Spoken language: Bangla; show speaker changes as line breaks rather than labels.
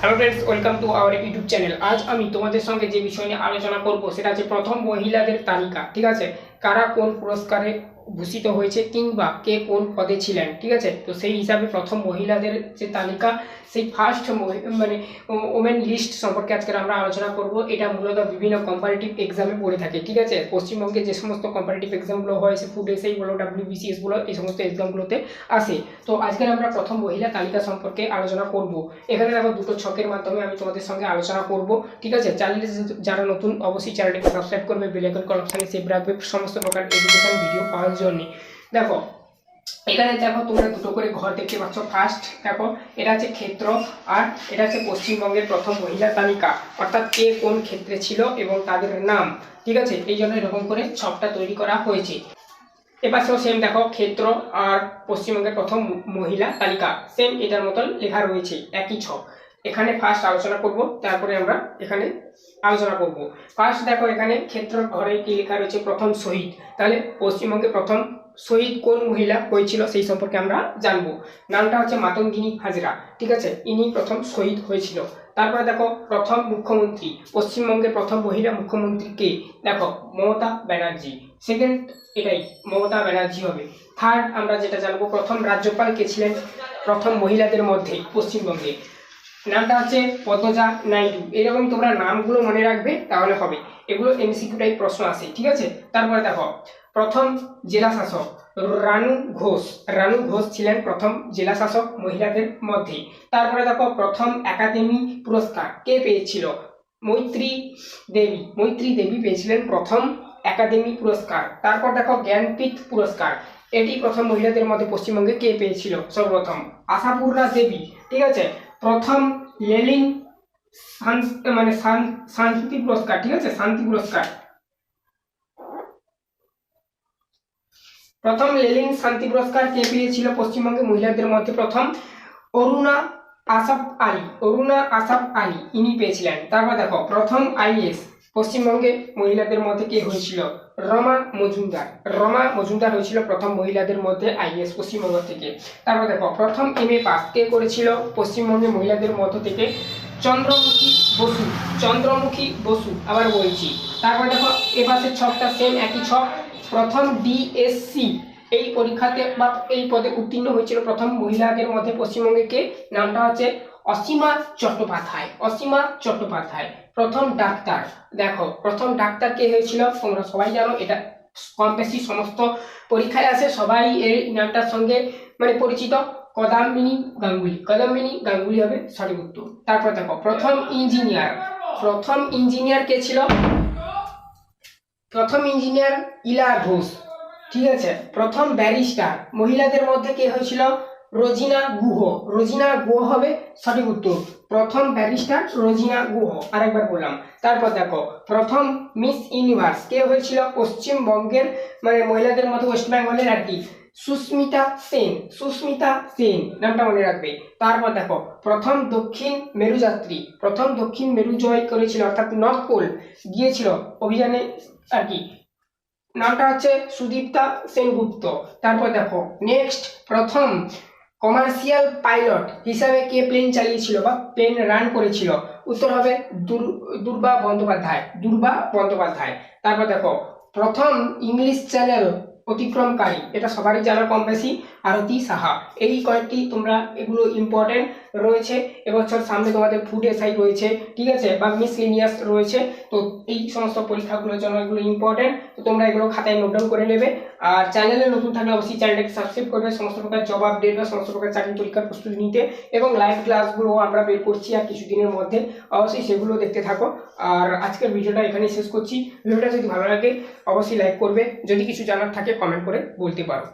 Hello friends welcome to our YouTube channel আজ আমি তোমাদের সঙ্গে যে বিষয় নিয়ে আলোচনা করব, সেটা হচ্ছে প্রথম মহিলাদের তালিকা, ঠিক আছে? কারা কোন পুরস্কারে ভূষিত হয়েছে কিংবা কে কোন পদে ছিলেন, ঠিক আছে? তো সেই হিসাবে প্রথম মহিলাদের যে তালিকা, সেই ফার্স্ট মানে ওমেন লিস্ট সম্পর্কে আজকে আমরা আলোচনা করব। এটা মূলত বিভিন্ন কম্পারেটিভ এক্সামে পড়ে থাকে, ঠিক আছে? পশ্চিমবঙ্গে যে সমস্ত কম্পারেটিভ এক্সামগুলো হয়, সে ফুড এসআই বলো ডাব্লিউবিসিএস বলো, এই সমস্ত এক্সামগুলোতে আসে। তো আজকে আমরা প্রথম মহিলা তালিকা সম্পর্কে আলোচনা করব। এখানে দেখো দুটো ছকের মাধ্যমে আমি তোমাদের সঙ্গে আলোচনা করব, ঠিক আছে? চ্যানেলে যারা নতুন, অবশ্যই চ্যানেলটিকে সাবস্ক্রাইব করবে বেলাইকন কল অপশানে সেভ রাখবে, সমস্ত প্রকার এডুকেশন ভিডিও পাওয়ার জন্য। দেখো, এখানে দেখো তোমরা দুটো করে ঘর দেখতে পাচ্ছ। ফার্স্ট দেখো, এটা হচ্ছে ক্ষেত্র আর এটা হচ্ছে পশ্চিমবঙ্গের প্রথম মহিলা তালিকা। অর্থাৎ কে কোন ক্ষেত্রে ছিল এবং তাদের নাম। ঠিক আছে? এই জন্য এরকম করে ছকটা তৈরি করা হয়েছে। এবার এপাশেও সেম দেখো, ক্ষেত্র আর পশ্চিমবঙ্গের প্রথম মহিলা তালিকা। সেম এটার মতন লেখা রয়েছে, একই ছক এখানে ফার্স্ট আলোচনা করব, তারপরে আমরা এখানে আলোচনা করব। ফার্স্ট দেখো, এখানে ক্ষেত্র ঘরে কি লেখা রয়েছে? প্রথম শহীদ। তাহলে পশ্চিমবঙ্গে প্রথম শহীদ কোন মহিলা হয়েছিল? সেই সম্পর্কে আমরা জানব। নামটা হচ্ছে মাতঙ্গিনী হাজরা, ঠিক আছে? ইনি প্রথম শহীদ হয়েছিল। তারপরে দেখো, প্রথম মুখ্যমন্ত্রী। পশ্চিমবঙ্গের প্রথম মহিলা মুখ্যমন্ত্রী কে? দেখো, মমতা ব্যানার্জি। সেকেন্ড এটাই, মমতা ব্যানার্জি হবে। থার্ড আমরা যেটা জানব, প্রথম রাজ্যপাল কে ছিলেন? প্রথম মহিলাদের মধ্যে, পশ্চিমবঙ্গে। নামটা হচ্ছে পদ্মজা নাইডু। এরকম তোমরা নামগুলো মনে রাখবে, তাহলে হবে। এগুলো এমসিকিউ টাইপ প্রশ্ন আসে ঠিক আছে? তারপরে দেখো, প্রথম জেলা শাসক রানু ঘোষ। রানু ঘোষ ছিলেন প্রথম জেলা শাসক মহিলাদের মধ্যে। তারপরে দেখো, প্রথম একাডেমি পুরস্কার কে পেয়েছিল? মৈত্রী দেবী। মৈত্রী দেবী পেয়েছিলেন প্রথম একাডেমি পুরস্কার। তারপর দেখো, জ্ঞানপীঠ পুরস্কার। এটি প্রথম মহিলাদের মধ্যে পশ্চিমবঙ্গে কে পেয়েছিল? সর্বপ্রথম আশাপূর্ণা দেবী, ঠিক আছে? প্রথম লেলিন মানে শান্তি পুরস্কার, ঠিক আছে? শান্তি পুরস্কার। প্রথম লেলিন শান্তি পুরস্কার কে পেয়েছিল পশ্চিমবঙ্গে মহিলাদের মধ্যে? প্রথম অরুণা আসাফ আলী, অরুণা আসাফ আলী, ইনি পেয়েছিলেন। তারপর দেখো, প্রথম আইএস পশ্চিমবঙ্গে মহিলাদের মধ্যে কে হয়েছিল? রমা মজুমদার। রমা মজুমদার হয়েছিল প্রথম মহিলাদের মধ্যে আইএস পশ্চিমবঙ্গ থেকে। তারপর দেখো, প্রথম এম এ পাস কে করেছিল পশ্চিমবঙ্গে মহিলাদের মধ্য থেকে? চন্দ্রমুখী বসু চন্দ্রমুখী বসু আবার বলছি। তারপর দেখো এ পাশের ছকটা সেম একই ছক। প্রথম ডিএসসি এই পরীক্ষাতে বা এই পদে উত্তীর্ণ হয়েছিল প্রথম মহিলাদের মধ্যে পশ্চিমবঙ্গে কে? নামটা হচ্ছে অসীমা চট্টোপাধ্যায় অসীমা চট্টোপাধ্যায়, প্রথম ডাক্তার। দেখো, প্রথম ডাক্তার কে হয়েছিল? তোমরা সবাই জানো, এটা কম বেশি সমস্ত পরীক্ষায় আছে, সবাই এই নামটার সঙ্গে মানে পরিচিত। কদাম্বিনী গাঙ্গুলি। কদাম্বিনী গাঙ্গুলি হবে সঠিক উত্তর তারপর দেখো, প্রথম ইঞ্জিনিয়ার। প্রথম ইঞ্জিনিয়ার কে ছিল? প্রথম ইঞ্জিনিয়ার ইলা ঘোষ। ঠিক আছে? প্রথম ব্যারিস্টার। মহিলাদের মধ্যে কে হয়েছিল? রোজিনা গুহ। রোজিনা গুহ হবে সঠিক উত্তর। প্রথম ব্যারিস্টার রোজিনা গুহ, আরেকবার বললাম। তারপর দেখো, প্রথম মিস ইউনিভার্স কে হয়েছিল? পশ্চিমবঙ্গের মানে মহিলাদের মতো ওয়েস্ট বেঙ্গলের আর কি, সুস্মিতা সেন সুস্মিতা সেন, নামটা মনে রাখবে। তারপর দেখো, প্রথম দক্ষিণ মেরুযাত্রী, প্রথম দক্ষিণ মেরু জয় করেছিল, অর্থাৎ নর্থ পোল, গিয়েছিল অভিযানে আর কি। নামটা হচ্ছে সুদীপ্তা সেনগুপ্ত। তারপর দেখো, নেক্সট, প্রথম কমার্শিয়াল পাইলট হিসাবে কে প্লেন চালিয়েছিল বা প্লেন রান করেছিল? উত্তর হবে দুর্বা বন্দ্যোপাধ্যায় দুর্বা বন্দ্যোপাধ্যায়। তারপর দেখো, প্রথম ইংলিশ চ্যানেল অতিক্রমকারী। এটা সবারই জানা কম বেশি, আরতি সাহা। এই কয়েকটি তোমরা এগুলো ইম্পর্টেন্ট রয়েছে। এবছর সামনে তোমাদের ফুড এসআই রয়েছে, ঠিক আছে? বা মিস লিনিয়াস রয়েছে। তো এই সমস্ত পরীক্ষাগুলোর জন্য এগুলো ইম্পর্টেন্ট তো তোমরা এগুলো খাতায় নোট ডাউন করে নেবে। আর চ্যানেলে নতুন থাকলে অবশ্যই চ্যানেলটাকে সাবস্ক্রাইব করবে। সমস্ত প্রকার জব আপডেট বা সমস্ত প্রকার চাকরি পরীক্ষার প্রস্তুতি নিতে। এবং লাইভ ক্লাসগুলো আমরা বের করছি আর কিছুদিনের মধ্যে। অবশ্যই সেগুলো দেখতে থাকো। আর আজকের ভিডিওটা এখানেই শেষ করছি। ভিডিওটা যদি ভালো লাগে, অবশ্যই লাইক করবে। যদি কিছু জানার থাকে কমেন্ট করে বলতে পারো।